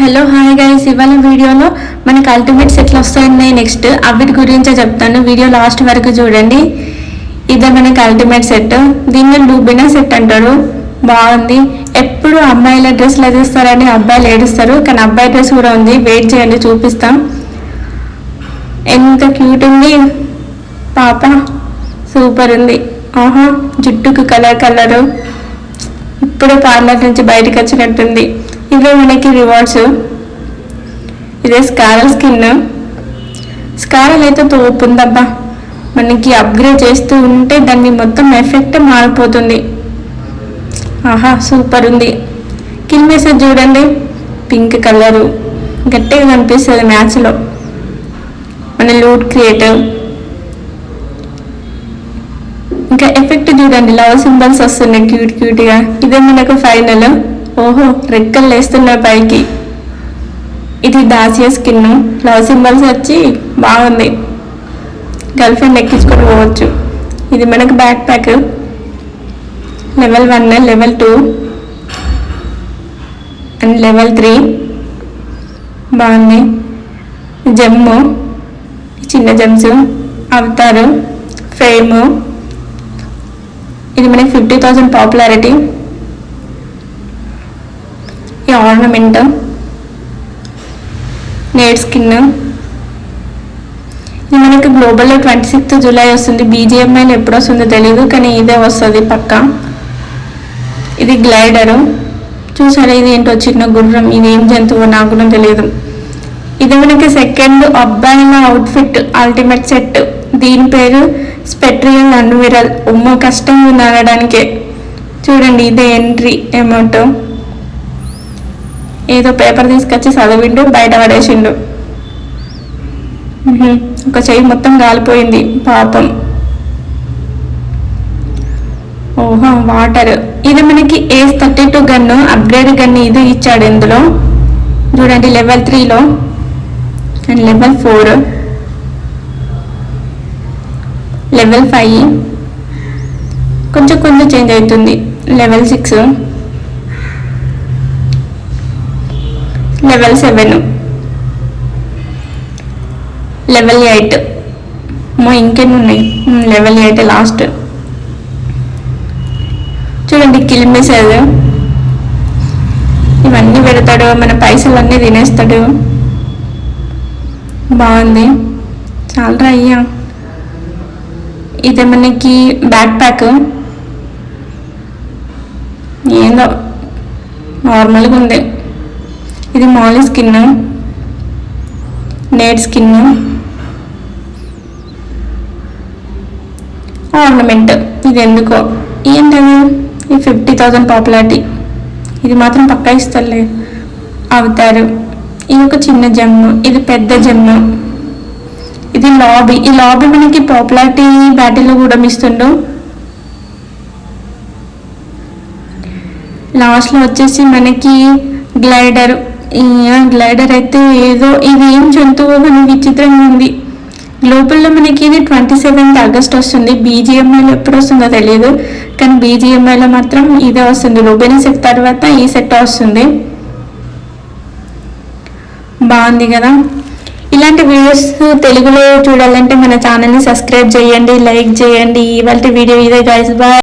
Hello hi guys ఇవాళ వీడియోలో మనకి అల్టిమేట్ ఎట్లా వస్తున్నాయి. నెక్స్ట్ అవిటి గురించే చెప్తాను. వీడియో లాస్ట్ వరకు చూడండి. ఇదే మనకి అల్టిమేట్ సెట్ దీన్ని లూబినా సెట్ అంటారు. బాగుంది. ఎప్పుడు అమ్మాయిల డ్రెస్లు ఎదిస్తారని అబ్బాయిలు ఏడుస్తారు. కానీ అబ్బాయి డ్రెస్ కూడా ఉంది. వెయిట్ చేయండి చూపిస్తాం. ఎంత క్యూట్ ఉంది. పాప సూపర్ ఉంది. ఆహా జుట్టుకు కలర్ కలరు. ఇప్పుడే పార్లర్ నుంచి బయటకు వచ్చినట్టుంది. ఇందులో మనకి రివార్డ్స్ ఇదే స్కారల్ స్కిన్ స్కారల్ అయితే తోపుందబ్బా మనకి అప్గ్రేడ్ చేస్తూ ఉంటే దాన్ని మొత్తం ఎఫెక్ట్ మారిపోతుంది. ఆహా సూపర్ ఉంది. కిల్ మెసేజ్ చూడండి. పింక్ కలరు గట్టిగా కనిపిస్తుంది మ్యాచ్లో మన లూట్ క్రియేటర్ ఇంకా ఎఫెక్ట్ చూడండి. లవ్ సింబల్స్ వస్తున్నాయి. క్యూట్ క్యూట్గా ఇదే మనకు ఫైనల్ ఓహో రెక్కలు లేస్తున్నాయి పైకి. ఇది దాసియా స్కిన్ లవ్ సింబల్స్ వచ్చి బాగుంది. గర్ల్ ఫ్రెండ్ ఎక్కించుకొని పోవచ్చు. ఇది మనకు backpack. Level one level two and level three. బాగుంది. జమ్ము. చిన్న జమ్స్. అవతారు. ఫ్రేము. ఇది మనకి ఫిఫ్టీ థౌసండ్ పాపులారిటీ. ఈ ఆర్నమెంట్ నేడ్ స్కిన్. ఇది మనకి గ్లోబల్లో ట్వంటీ సిక్స్త్ జూలై వస్తుంది. బీజిఎంఐలో ఎప్పుడు వస్తుందో తెలియదు కానీ ఇదే వస్తుంది పక్క. ఇది గ్లైడరు. చూసారా ఇది ఏంటో చిన్న గుర్రం ఇది ఏం జంతువు నాకు కూడా తెలియదు ఇది మనకి సెకండ్ అబ్బాయిల అవుట్ఫిట్ అల్టిమేట్ సెట్ దీని పేరు స్పెట్రియల్ అన్విరల్. ఉమ్మ కష్టం ఉంది అనడానికే చూడండి ఇదే ఎంట్రీ అమౌంట్ ఏదో పేపర్ తీసుకొచ్చి చదివిండు బయట పడేసిండు. ఒక చెయ్యి మొత్తం కాలిపోయింది పాపం. ఓహో వాటర్. ఇది మనకి ace thirty two gun upgrade gun ఇది ఇచ్చాడు ఇందులో. చూడండి లెవెల్ త్రీలో and level four. Level five. కొంచెం కొంచెం చేంజ్ అవుతుంది. Level six. Level seven level eight మా ఇంకెన్ని ఉన్నాయి? లెవెల్ ఎయిట్ లాస్ట్ చూడండి కిల్ ఇవన్నీ పెడతాడు మన పైసలన్నీ తినేస్తాడు. బాగుంది. చాలరా అయ్యా. ఇది మనకి బ్యాక్ ప్యాక్ ఏందో నార్మల్గా ఉంది. ఇది మాలి స్కిన్ నేట్ స్కిన్ ఆర్నమెంట్. ఇది ఎందుకో? ఏంటది? ఈ ఫిఫ్టీ థౌజండ్ పాపులారిటీ. ఇది మాత్రం పక్కా ఇస్తారులే అవుతారు. ఇది ఒక చిన్న జమ్ము ఇది పెద్ద జమ్ము. ఇది లాబీ. ఈ లాబీ మనకి పాపులారిటీ బ్యాటిల్లో కూడా ఇస్తుండు. లాస్ట్లో వచ్చేసి మనకి గ్లైడర్. గ్లైడర్ అయితే ఏదో ఇది ఏం జంతువు అని విచిత్రంగా ఉంది. గ్లోబల్లో మనకి ఇది ట్వంటీ సెవెంత్ ఆగస్ట్ వస్తుంది. బీజిఎంఐలో ఎప్పుడు వస్తుందో తెలియదు. కానీ బీజిఎంఐలో మాత్రం ఇదే వస్తుంది. రూబెనీ సెట్ తర్వాత ఈ సెట్ వస్తుంది. బాగుంది కదా? ఇలాంటి వీడియోస్ తెలుగులో చూడాలంటే మన ఛానల్ని సబ్స్క్రైబ్ చేయండి లైక్ చేయండి. ఇవాళ వీడియో ఇదే గైస్ బాయ్